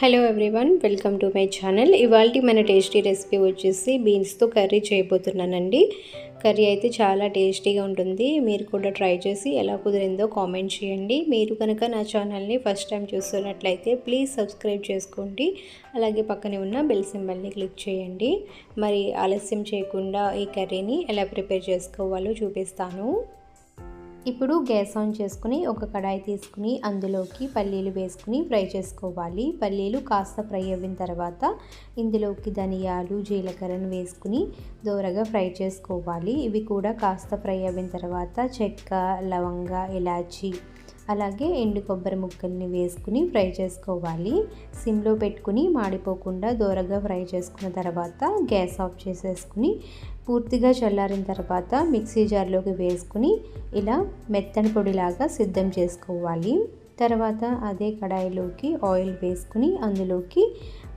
Hello everyone welcome to my channel ఇవాళ మన tasty recipe వచ్చేసి బీన్స్తో కర్రీ చేయబోతున్నానండి. కర్రీ అయితే చాలా టేస్టీగా ఉంటుంది. మీరు కూడా ట్రై చేసి ఎలా కుదిరిందో కామెంట్ చేయండి. మీరు కనుక నా ఛానల్ని ఫస్ట్ టైం చూస్తున్నట్లయితే ప్లీజ్ సబ్స్క్రైబ్ చేసుకోండి. అలాగే పక్కనే ఉన్న బెల్ సింబల్ని క్లిక్ చేయండి. మరి ఆలస్యం చేయకుండా ఈ కర్రీని ఎలా ప్రిపేర్ చేసుకోవాలో చూపిస్తాను. ఇప్పుడు గ్యాస్ ఆన్ చేసుకుని ఒక కడాయి తీసుకుని అందులోకి పల్లీలు వేసుకుని ఫ్రై చేసుకోవాలి. పల్లీలు కాస్త ఫ్రై అయిన తర్వాత ఇందులోకి ధనియాలు జీలకర్రను వేసుకుని దోరగా ఫ్రై చేసుకోవాలి. ఇవి కూడా కాస్త ఫ్రై అయిన తర్వాత చెక్క లవంగ ఇలాచి అలాగే ఎండు కొబ్బరి ముక్కల్ని వేసుకుని ఫ్రై చేసుకోవాలి. సిమ్లో పెట్టుకుని మాడిపోకుండా దూరగా ఫ్రై చేసుకున్న తర్వాత గ్యాస్ ఆఫ్ చేసేసుకుని పూర్తిగా చల్లారిన తర్వాత మిక్సీ జార్లోకి వేసుకుని ఇలా మెత్తని పొడిలాగా సిద్ధం చేసుకోవాలి. తర్వాత అదే కడాయిలోకి ఆయిల్ వేసుకుని అందులోకి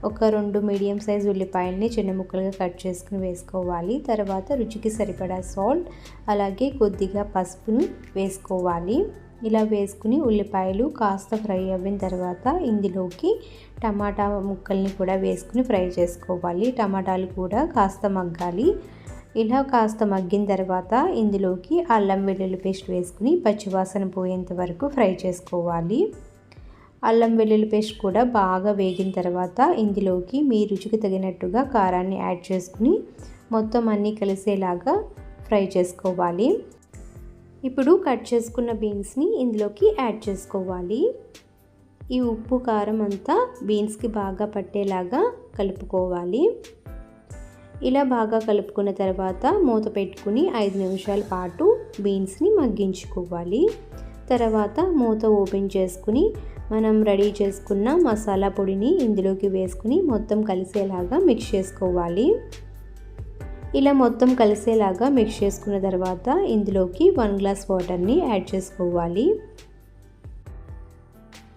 ఒక రెండు మీడియం సైజ్ ఉల్లిపాయల్ని చిన్న ముక్కలుగా కట్ చేసుకుని వేసుకోవాలి. తర్వాత రుచికి సరిపడా సాల్ట్ అలాగే కొద్దిగా పసుపును వేసుకోవాలి. ఇలా వేసుకుని ఉల్లిపాయలు కాస్త ఫ్రై అయిన తర్వాత ఇందులోకి టమాటా ముక్కల్ని కూడా వేసుకుని ఫ్రై చేసుకోవాలి. టమాటాలు కూడా కాస్త మగ్గాలి. ఇలా కాస్త మగ్గిన తర్వాత ఇందులోకి అల్లం వెల్లుల్లి పేస్ట్ వేసుకుని పచ్చివాసన పోయేంత వరకు ఫ్రై చేసుకోవాలి. అల్లం వెల్లుల్లి పేస్ట్ కూడా బాగా వేగిన తర్వాత ఇందులోకి మీ రుచికి తగినట్టుగా కారాన్ని యాడ్ చేసుకుని మొత్తం అన్నీ కలిసేలాగా ఫ్రై చేసుకోవాలి. ఇప్పుడు కట్ చేసుకున్న బీన్స్ని ఇందులోకి యాడ్ చేసుకోవాలి. ఈ ఉప్పు కారం అంతా బీన్స్కి బాగా పట్టేలాగా కలుపుకోవాలి. ఇలా బాగా కలుపుకున్న తర్వాత మూత పెట్టుకుని ఐదు నిమిషాల పాటు బీన్స్ని మగ్గించుకోవాలి. తర్వాత మూత ఓపెన్ చేసుకుని మనం రెడీ చేసుకున్న మసాలా పొడిని ఇందులోకి వేసుకుని మొత్తం కలిసేలాగా మిక్స్ చేసుకోవాలి. ఇలా మొత్తం కలిసేలాగా మిక్స్ చేసుకున్న తర్వాత ఇందులోకి వన్ గ్లాస్ వాటర్ని యాడ్ చేసుకోవాలి.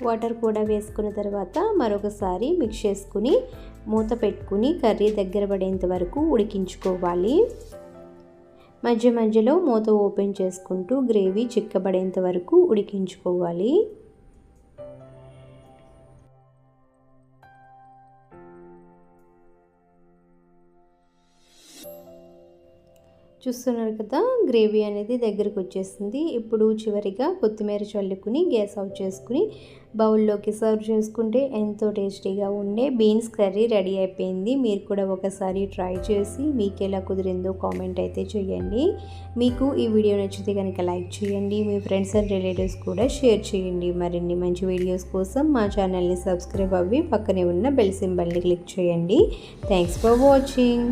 వాటర్ కూడా వేసుకున్న తర్వాత మరొకసారి మిక్స్ చేసుకుని మూత పెట్టుకుని కర్రీ దగ్గర పడేంత వరకు ఉడికించుకోవాలి. మధ్య మధ్యలో మూత ఓపెన్ చేసుకుంటూ గ్రేవీ చిక్కబడేంత వరకు ఉడికించుకోవాలి. చూస్తున్నారు కదా గ్రేవీ అనేది దగ్గరికి వచ్చేసింది. ఇప్పుడు చివరిగా కొత్తిమీర చల్లుకుని గ్యాస్ ఆఫ్ చేసుకుని బౌల్లోకి సర్వ్ చేసుకుంటే ఎంతో టేస్టీగా ఉండే బీన్స్ కర్రీ రెడీ అయిపోయింది. మీరు కూడా ఒకసారి ట్రై చేసి మీకు ఎలా కుదిరిందో కామెంట్ అయితే చేయండి. మీకు ఈ వీడియో నచ్చితే కనుక లైక్ చేయండి మీ ఫ్రెండ్స్ అండ్ రిలేటివ్స్ కూడా షేర్ చేయండి. మరిన్ని మంచి వీడియోస్ కోసం మా ఛానల్ని సబ్స్క్రైబ్ అవ్వి పక్కనే ఉన్న బెల్ సింబల్ని క్లిక్ చేయండి. Thanks for watching.